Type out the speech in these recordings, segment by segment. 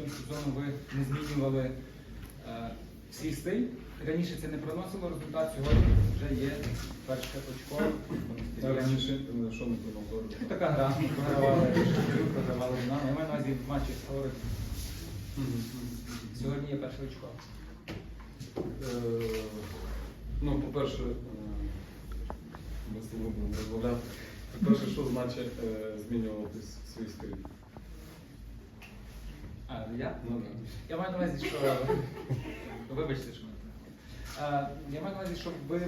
протягом сезону ви не змінювали е, свій стиль. Раніше це не приносило результат, сьогодні вже є перше очко. Раніше е, що думав Ну, Така гра, ми програвали, програвали Динамо. Я маю на увазі в матчі з фаворитом. Сьогодні є перше очко. Е, Ну, по-перше, е, ми з тобою будемо розмовляти. По-перше, що значить е, змінювати свій стиль? А, я? Ну. Я маю на увазі, що. Вибачте, що. Е, Я маю на увазі, щоб ви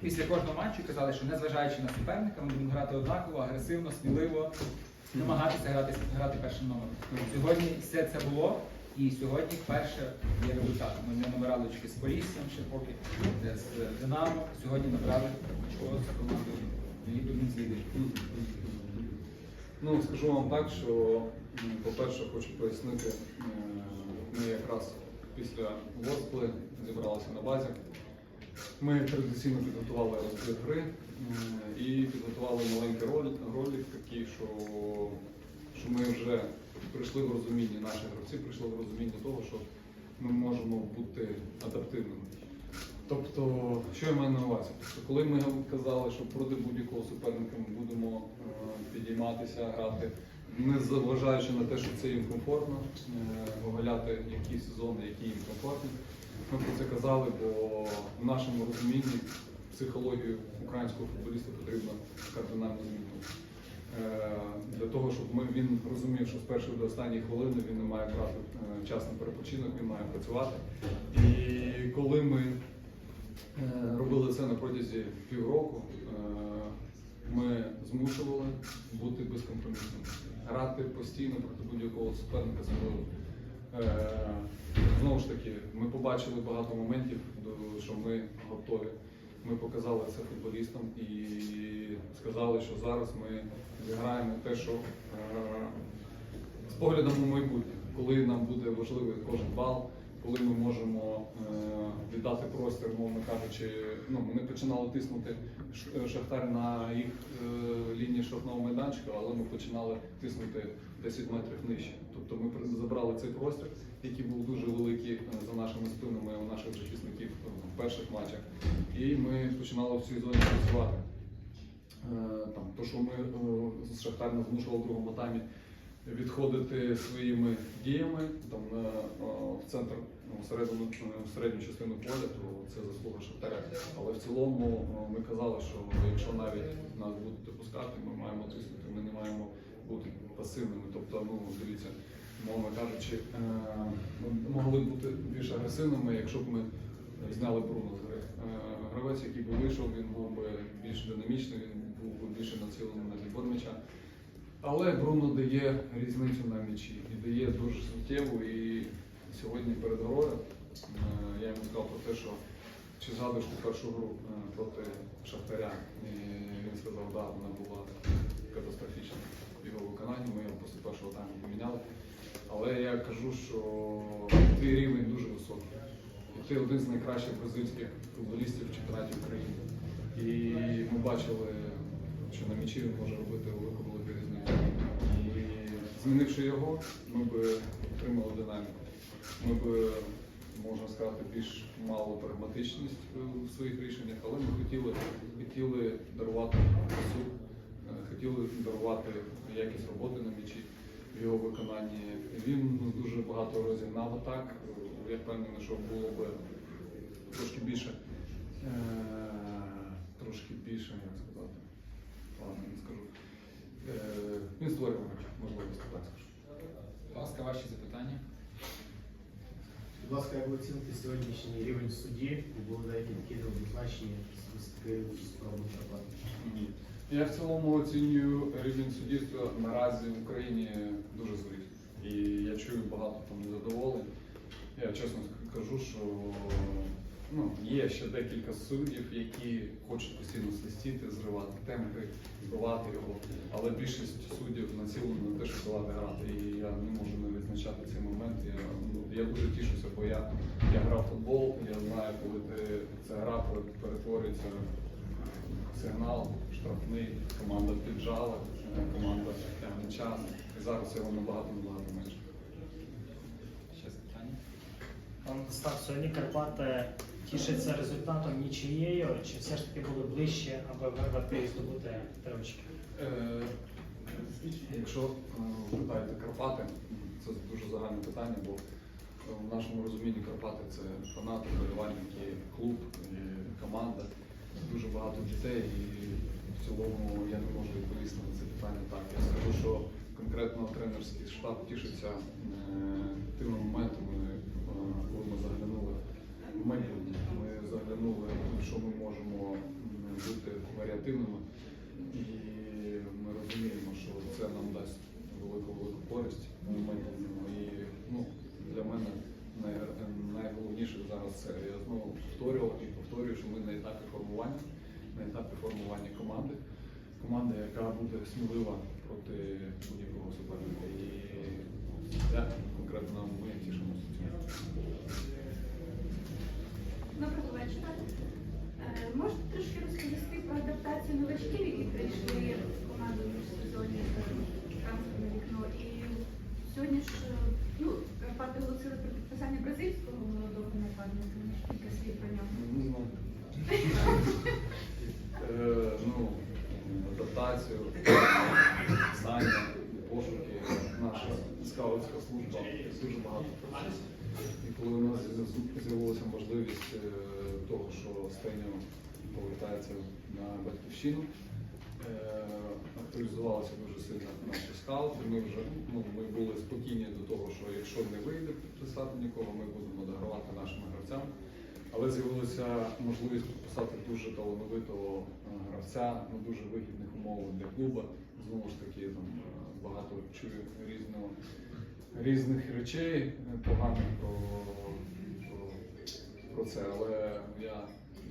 після кожного матчу казали, що незважаючи на суперника, ми будемо грати однаково, агресивно, сміливо, намагатися грати, грати першим номером. Сьогодні все це було, і сьогодні вперше є результат. Ми не набирали очки з Поліссям ще поки з Динамо. Сьогодні набрали очко з командою одним з. Ну, скажу вам так, що, по-перше, хочу пояснити, е, ми якраз після Ворскли зібралися на базі. Ми традиційно підготували розклад гри е, і підготували маленький ролик такий, що, що ми вже прийшли в розуміння, наші гравці прийшли в розуміння того, що ми можемо бути адаптивними. Тобто, що я маю на увазі? Тобто, коли ми казали, що проти будь-якого суперника ми будемо е, підійматися, грати, не зважаючи на те, що це їм комфортно, е, вигаляти які сезони, які їм комфортні. Ми про це казали, бо в нашому розумінні психологію українського футболіста потрібно кардинально змінювати. Е, Для того, щоб ми, він розумів, що з першої до останньої хвилини він не має брати час на перепочинок, він має працювати. І коли ми Робили це на протязі півроку. Е, Ми змушували бути безкомпромісними, грати постійно проти будь-якого суперника сміливо. Е, Знову ж таки, ми побачили багато моментів, що ми готові. Ми показали це футболістам і сказали, що зараз ми зіграємо те, що е, з поглядом у майбутнє, коли нам буде важливий кожен бал, коли ми можемо е, віддати простір, мовно кажучи, ну вони починали тиснути Шахтар на їх е, лінії штрафного майданчика, але ми починали тиснути 10 метрів нижче. Тобто ми забрали цей простір, який був дуже великий е, за нашими спинами у наших захисників е, в перших матчах, і ми починали в цій зоні працювати. Е, Там, то, що ми е, з Шахтарем змушували в другому таймі відходити своїми діями там, на, в центр, ну, всередину, в середню частину поля, то це заслуга Шахтаря. Але в цілому ми казали, що якщо навіть нас будуть допускати, ми маємо тиснути, ми не маємо бути пасивними. Тобто, ну дивіться, мовно кажучи, е, ми могли б бути більш агресивними, якщо б ми зняли Бруно з гри. Е, Гравець, який би вийшов, він був би більш динамічний, він був би більше націлений на відбор м'яча. Але Бруно дає різницю на м'ячі і дає дуже суттєву. І сьогодні перед грою е, я йому сказав про те, що чи згадуєш ти першу гру е, проти Шахтаря? І він сказав, так, да, вона була катастрофічна в його виконанні. Ми його після першого тайму поміняли. Але я кажу, що твій рівень дуже високий. І ти один з найкращих бразильських футболістів в чемпіонаті України. І ми бачили, що на м'ячі він може робити велику змінивши його, ми б отримали динаміку. Ми б, можна сказати, більш мало прагматичність в своїх рішеннях, але ми хотіли, хотіли дарувати красу, е, хотіли дарувати якість роботи на м'ячі в його виконанні. Він дуже багато розігнав атак. Я впевнений, що було б трошки більше. е, Трошки більше, як сказати. Ладно, не скажу. Е, Він створював можливості, так скажу. Будь ласка, ваші запитання. Будь ласка, як ви оціните сьогоднішній рівень судді? Були деякі такі неоднозначні свистки спроби шапати. Ні. Я в цілому оцінюю рівень суддівства наразі в Україні дуже злий. І я чую багато там незадоволень. Я чесно кажу, що ну, є ще декілька суддів, які хочуть постійно свистіти, зривати темпи, збивати його. Але більшість суддів націлена на те, щоб давати грати. І я не можу не відзначати цей момент. Я, ну, я дуже тішуся, бо я, я грав футбол, я знаю, коли ти, ця гра пере- перетворюється в сигнал, штрафний, команда піджала, е, команда тягне час. І зараз цього набагато набагато менше. Пан Остап, сьогодні Карпати тішаться результатом нічиєю, чи все ж таки були ближче, аби вирвати і здобути три? Е, Якщо е, питаєте Карпати, це дуже загальне питання, бо в нашому розумінні Карпати це фанати, болівальники, клуб, команда, дуже багато дітей, і в цілому я не можу відповісти на це питання так. Я скажу, що конкретно тренерський штаб тішиться е, тими моментами, е, коли ми заглянули в майбутнє. Що ми можемо бути варіативними. І ми розуміємо, що це нам дасть велику велику користь. І ну, для мене най- найголовніше зараз це я знову повторював і повторюю, що ми на етапі формування, на етапі формування команди. Команда, яка буде смілива проти будь-якого суперника. І я конкретно ми тішимося. Доброго вечора. Можете трошки розповісти про адаптацію новачків, які прийшли в команду в сезоні трансферне вікно. І сьогодні ж ну, Карпати оголосили про підписання бразильського молодого нападника. Кілька слів про нього. Не знаю. Е, ну, адаптацію, знання, пошуки, наша скаутська служба дуже багато працює. І коли у нас з'явилася можливість е, того, що Стеньо повертається на батьківщину, е, актуалізувалися дуже сильно наші скаути. Ми вже ну, ми були спокійні до того, що якщо не вийде підписати нікого, ми будемо догравати нашими гравцями. Але з'явилася можливість підписати дуже талановитого е, гравця на дуже вигідних умовах для клуба. Знову ж таки, там е, багато чую різного, різних речей поганих про, про це. Але я,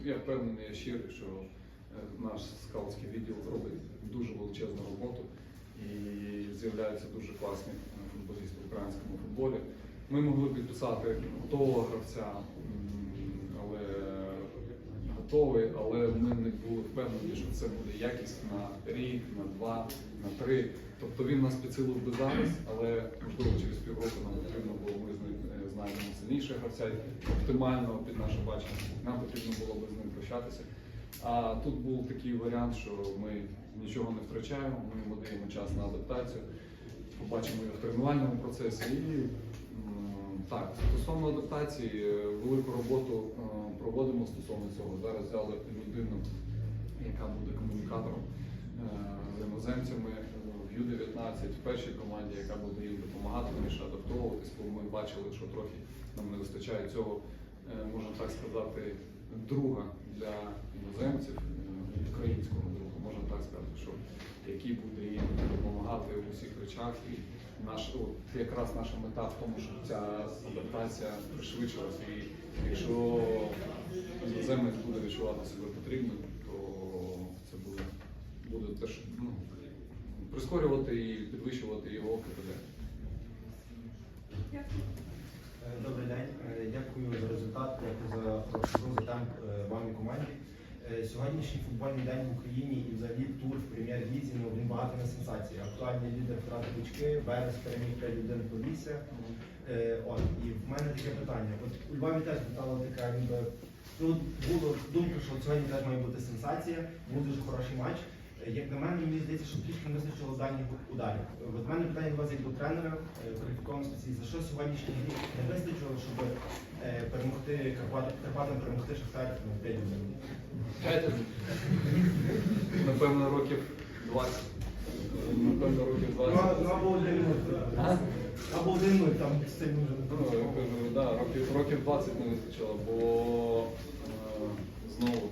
я впевнений, я щирий, що е, наш скаутський відділ робить дуже величезну роботу і з'являються дуже класні е, футболісти в українському футболі. Ми могли підписати готового гравця, але готовий, але ми не були впевнені, що це буде якість на рік, на два, на три. Тобто він нас підсилив би зараз, але можливо через півроку нам потрібно було ним е, знайдемо сильнішого гравця, оптимального під наше бачення. Нам потрібно було би з ним прощатися. А тут був такий варіант, що ми нічого не втрачаємо, ми даємо час на адаптацію, побачимо його в тренувальному процесі. І так, стосовно адаптації, е, велику роботу е, проводимо стосовно цього. Зараз взяли людину, яка буде комунікатором е, з іноземцями Ю-19 в першій команді, яка буде їм допомагати більше адаптовуватись, бо ми бачили, що трохи нам не вистачає цього, е, можна так сказати, друга для іноземців, е, українського друга, можна так сказати, що який буде їм допомагати у всіх речах. І наш, от, якраз наша мета в тому, щоб ця адаптація пришвидшилася. І якщо іноземець буде відчувати себе потрібним, то це буде, буде ну, прискорювати і підвищувати його КПД. Е, Добрий день, Е, дякую за результат, дякую за темп е, вам і команді. Сьогоднішній футбольний день в Україні і взагалі тур в прем'єр-лізі ну, він багато на сенсації. Актуальний лідер втратив очки, Берез переміг 5-1 Полісся. Е, От, і в мене таке питання. От у Львові теж питала така, ніби ну, була думка, що сьогодні теж має бути сенсація, був дуже хороший матч. Як на мене, мені здається, що трішки не вистачило дальніх ударів. От мене питання вас як до тренера, е, кваліфікованого спеціаліста, що сьогоднішній грі не вистачило, щоб е, перемогти Карпатам перемогти Шахтар на 5 Напевно, років 20. Напевно, років 20. Ну, ну, або один. Або один там цим може. Ну, я кажу, да, років, років 20 не вистачило, бо е, знову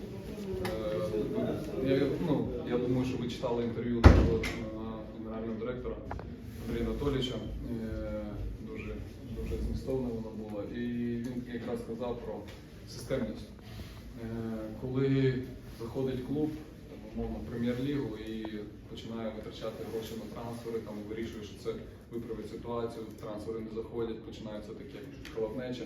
я, ну, я думаю, що ви читали інтерв'ю генерального директора Андрія Анатолійовича. Е, дуже, дуже змістовне воно було. І він якраз сказав про системність. Е, коли заходить клуб, умовно, прем'єр-лігу і починає витрачати гроші на трансфери, там вирішує, що це виправить ситуацію, трансфери не заходять, починається таке холоднеча.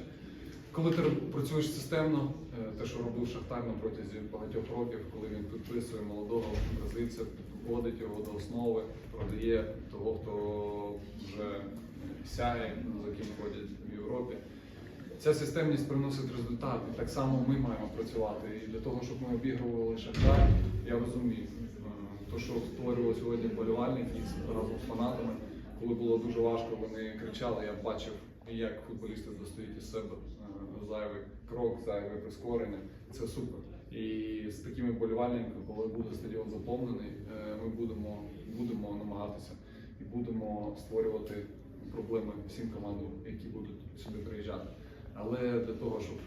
Коли ти працюєш системно, е, те, що робив Шахтар на протязі багатьох років, коли він підписує молодого бразильця, підводить його до основи, продає того, хто вже сяє, за ким ходять в Європі. ця системність приносить результати. Так само ми маємо працювати. І для того, щоб ми обігрували Шахтар, я розумію. е, То, що створювали сьогодні вболівальники з- разом з фанатами, коли було дуже важко, вони кричали, я бачив, як футболісти достають із себе е, зайвий крок, зайве прискорення. Це супер. І з такими вболівальниками, коли буде стадіон заповнений, е, ми будемо, будемо намагатися і будемо створювати проблеми всім командам, які будуть сюди приїжджати. Але для того, щоб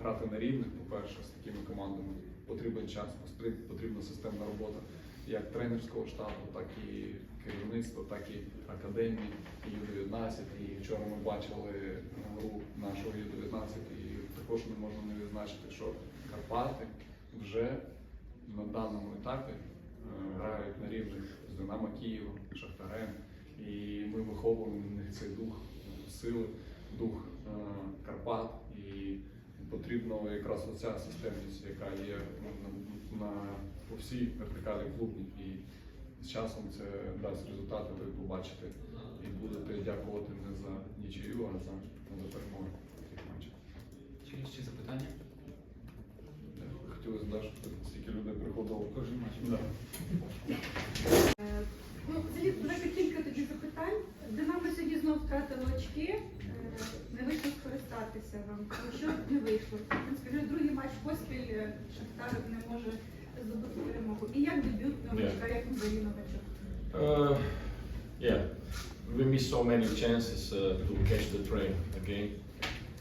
грати на рівних, по-перше, з такими командами, потрібен час, потрібна системна робота як тренерського штабу, так і керівництва, так і академії, Ю-19. І вчора ми бачили гру нашого Ю-19, і також не можна не відзначити, що Карпати вже на даному етапі е, грають на рівних з Динамо Києвом, Шахтарем. І ми виховуємо в них цей дух сили, дух е, Карпат. І потрібна якраз оця системність, яка є на, на по всій вертикалі клубній. І з часом це дасть результати, ви побачите і будете дякувати не за нічию, а за, за перемогу цих матчах. Чи є ще запитання? Хотілося б, щоб стільки людей приходило. Кожен матч. Да. Е, Ну, взагалі, давайте кілька тоді запитань. Динамо сьогодні знову втратило очки, е, не вийшло скористатися вам. Що не вийшло? В принципі, вже другий матч поспіль е, Шахтар не може здобути перемогу. І як дебют новачка, як взагалі новачок? Uh, yeah, we miss so many chances uh, to catch the train again.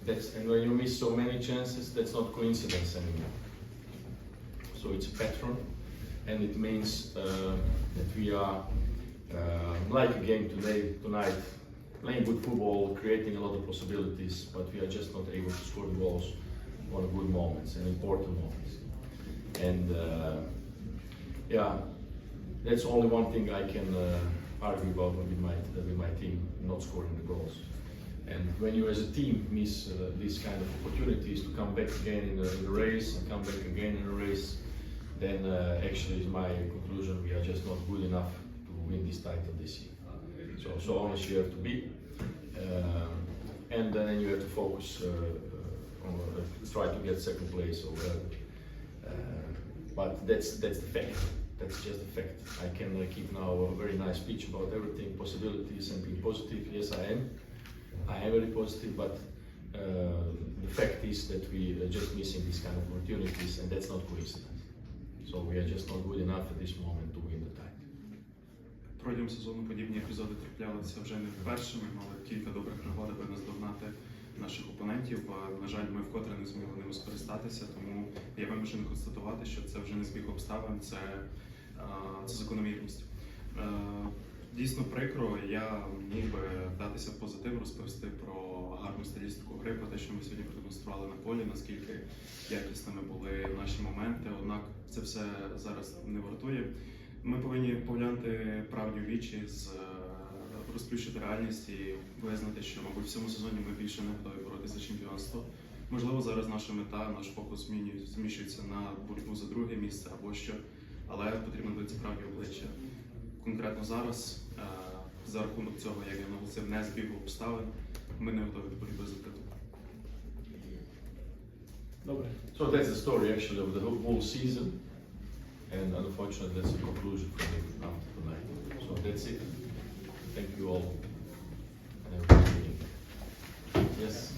That's and when you miss so many chances, that's not coincidence anymore. So it's a pattern, and it means uh, that we are uh, like a game today, tonight, playing good football, creating a lot of possibilities, but we are just not able to score the goals on good moments and important moments. And uh, yeah, that's only one thing I can uh, argue about with my with my team not scoring the goals. And when you as a team miss uh, these kind of opportunities to come back again in the, in the race and come back again in the race, then uh, actually is my conclusion we are just not good enough to win this title this year. So so honest you have to be, um, and then you have to focus uh, uh, on uh, try to get second place or whatever. Uh, but that's that's the fact. That's just a fact. I can uh, keep now a very nice speech about everything, possibilities, and being positive. Yes, I am. I am very positive, but uh, the fact is that we are just missing these kind of opportunities, and that's not coincidence. So we are just not good enough at this moment to win the title. Протягом сезону подібні епізоди траплялися вже не вперше. Ми мали кілька добрих пригод, аби наздогнати наших опонентів. На жаль, ми вкотре не змогли ними скористатися, тому я вимушений констатувати, що це вже не збіг обставин, це, це закономірність. Е, Дійсно прикро, я міг би вдатися позитив, розповісти про гарну стилістику гри, про те, що ми сьогодні продемонстрували на полі, наскільки якісними були наші моменти. Однак це все зараз не вартує. Ми повинні поглянути правді в вічі, з, е, розплющити реальність і визнати, що, мабуть, в цьому сезоні ми більше не готові боротися за чемпіонство. Можливо, зараз наша мета, наш фокус зміщується на боротьбу за друге місце або що, але потрібно дивитися правді обличчя. Конкретно зараз, е, за рахунок цього, як я наголосив, не збігу обставин, ми не готові до боротьби за титул. Добре. So that's the story actually of the whole, whole season, and unfortunately, that's the conclusion for me after tonight. So that's it. thank you all. Yes.